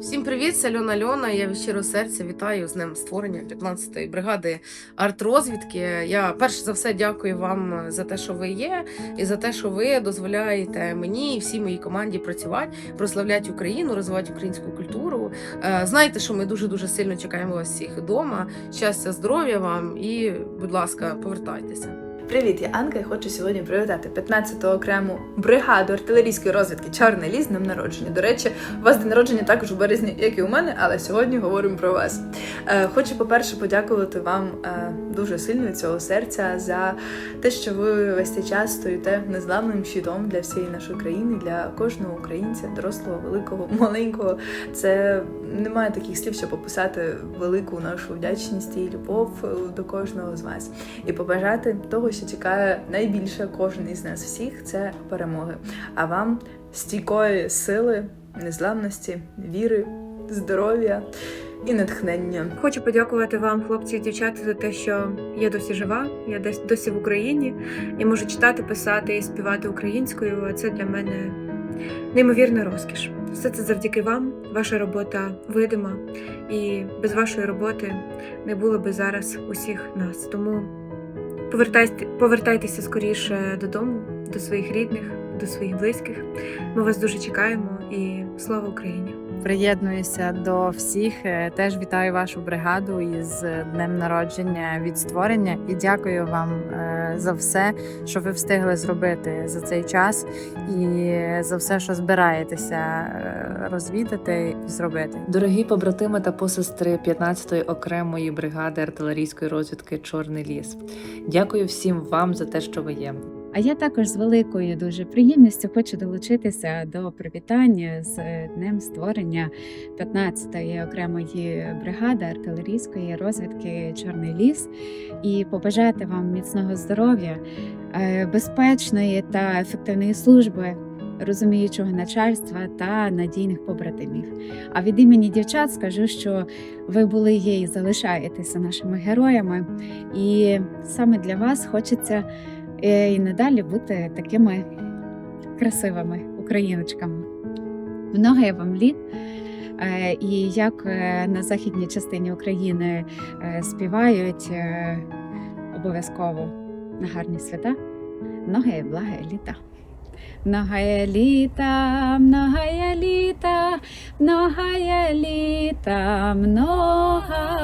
Всім привіт, це Альона Альона. Я від щирого серця вітаю з днем створення 15-ї бригади артрозвідки. Я перш за все дякую вам за те, що ви є, і за те, що ви дозволяєте мені і всій моїй команді працювати, прославляти Україну, розвивати українську культуру. Е, Знайте, що ми дуже дуже сильно чекаємо вас всіх вдома. Щастя, здоров'я вам і, будь ласка, повертайтеся. Привіт, я Анка і хочу сьогодні привітати 15-ту окрему бригаду артилерійської розвідки Чорний ліс днем народження. До речі, у вас день народження також у березні, як і у мене, але сьогодні говоримо про вас. Е, хочу, по-перше, подякувати вам е, дуже сильно цього серця за те, що ви весь цей час стоїте незламним щитом для всієї нашої країни, для кожного українця, дорослого, великого, маленького. Це немає таких слів, щоб описати велику нашу вдячність і любов е, до кожного з вас і побажати того, що чекає найбільше кожен із нас всіх, це перемоги. А вам стійкої сили, незламності, віри, здоров'я і натхнення. Хочу подякувати вам, хлопці і дівчата, за те, що я досі жива, я десь досі в Україні і можу читати, писати і співати українською. А це для мене неймовірна розкіш. Все це завдяки вам. Ваша робота видима, і без вашої роботи не було би зараз усіх нас. Тому повертайтеся скоріше додому, до своїх рідних, до своїх близьких. Ми вас дуже чекаємо і слава Україні! Приєднуюся до всіх. Е, Теж вітаю вашу бригаду із днем народження від створення і дякую вам е, за все, що ви встигли зробити за цей час, і за все, що збираєтеся е, розвідати і зробити. Дорогі побратими та посестри 15-ї окремої бригади артилерійської розвідки Чорний ліс. Дякую всім вам за те, що ви є. А я також з великою дуже приємністю хочу долучитися до привітання з днем створення 15-ї окремої бригади артилерійської розвідки Чорний ліс і побажати вам міцного здоров'я, е, безпечної та ефективної служби. Розуміючого начальства та надійних побратимів. А від імені дівчат скажу, що ви були є і залишаєтеся нашими героями, і саме для вас хочеться е, і надалі бути такими красивими україночками. Много вам літ. Е, І як е, на західній частині України е, співають е, обов'язково на гарні свята, многое благое літа. Многое літа, многое літа, многое літа, многая.